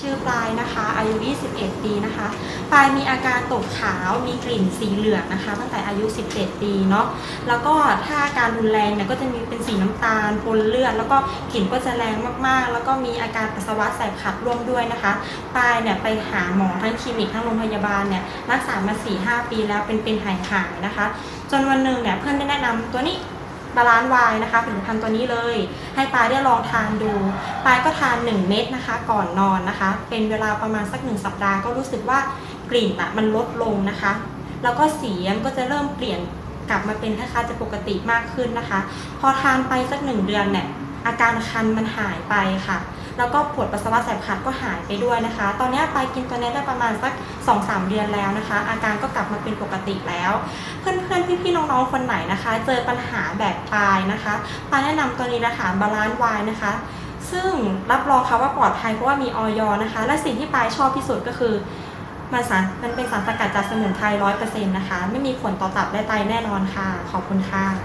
ชื่อปลายนะคะอายุ 21 ปีนะคะ ปลายมีอาการตกขาวมีกลิ่นสีเหลืองนะคะ ตั้งแต่อายุ 17 ปีเนาะแล้วก็ถ้าอาการรุนแรงเนี่ยก็จะมีเป็นสีน้ำตาลปนเลือด แล้วก็กลิ่นก็จะแรงมากๆ แล้วก็มีอาการปัสสาวะแสบขัดร่วมด้วยนะคะ ปลายเนี่ยไปหาหมอทั้งคลินิกทั้งโรงพยาบาลเนี่ยรักษามา 4-5 ปีแล้วเป็นเป็นหายหายนะคะ จนวันหนึ่งเนี่ยเพื่อนได้แนะนำตัวนี้ บาลานซ์วายนะคะผลิตภัณฑ์ตัวนี้เลย ให้ปายได้ลองทานดูปายก็ทาน 1 เม็ดนะคะ ก่อนนอนนะคะ เป็นเวลาประมาณสักหนึ่งสัปดาห์ก็รู้สึกว่ากลิ่นอะมันลดลงนะคะ แล้วก็สีมันก็จะเริ่มเปลี่ยนกลับมาเป็นคล้ายๆจะปกติมากขึ้นนะคะ พอทานไปสักหนึ่งเดือนเนี่ยอาการคันมันหายไปค่ะ แล้วก็ปวดปัสสาวะแสบขัดก็หายไปด้วยนะคะ ตอนนี้ไปกินตัวนี้ได้ประมาณสัก 2-3 เดือนแล้วนะคะ อาการก็กลับมาเป็นปกติแล้ว เพื่อนๆพี่ๆน้องๆคนไหนนะคะ เจอปัญหาแบบปลายนะคะปลายแนะนำตัวนี้นะคะบาลานซ์วายนะคะซึ่งรับรองค่ะว่าปลอดภัยเพราะว่ามีออยนะคะ และสิ่งที่ปลายชอบที่สุดก็คือมันสารมันเป็นสารสกัดจากสมุนไพรร้อยเปอร์เซ็นต์นะคะ ไม่มีผลต่อตับและไตแน่นอนค่ะ ขอบคุณค่ะ